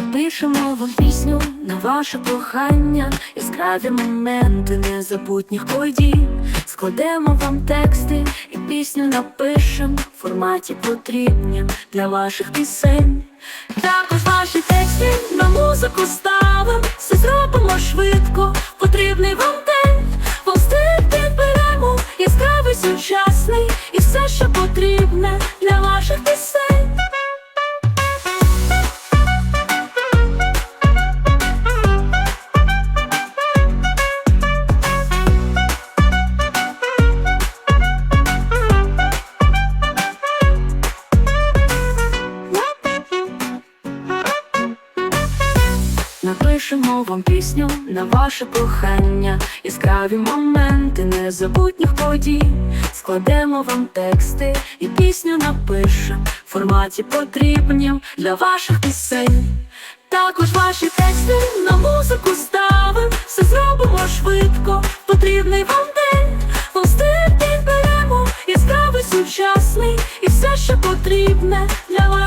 Напишемо вам пісню на ваше кохання, яскраві моменти незабутніх подій. Складемо вам тексти і пісню напишем в форматі потрібнім для ваших пісень. Також ваші тексти на музику ставим, все зробимо швидко, потрібний вам день. Вам стиль підберемо, яскравий сучасний, Напишемо вам пісню на ваше кохання, яскраві моменти незабутніх подій. Складемо вам тексти і пісню напишем в форматі потрібнім для ваших пісень. Також ваші тексти на музику ставим, все зробимо швидко, потрібний вам день. Вам стиль підберемо, яскравий сучасний, і все, що потрібне для пісень.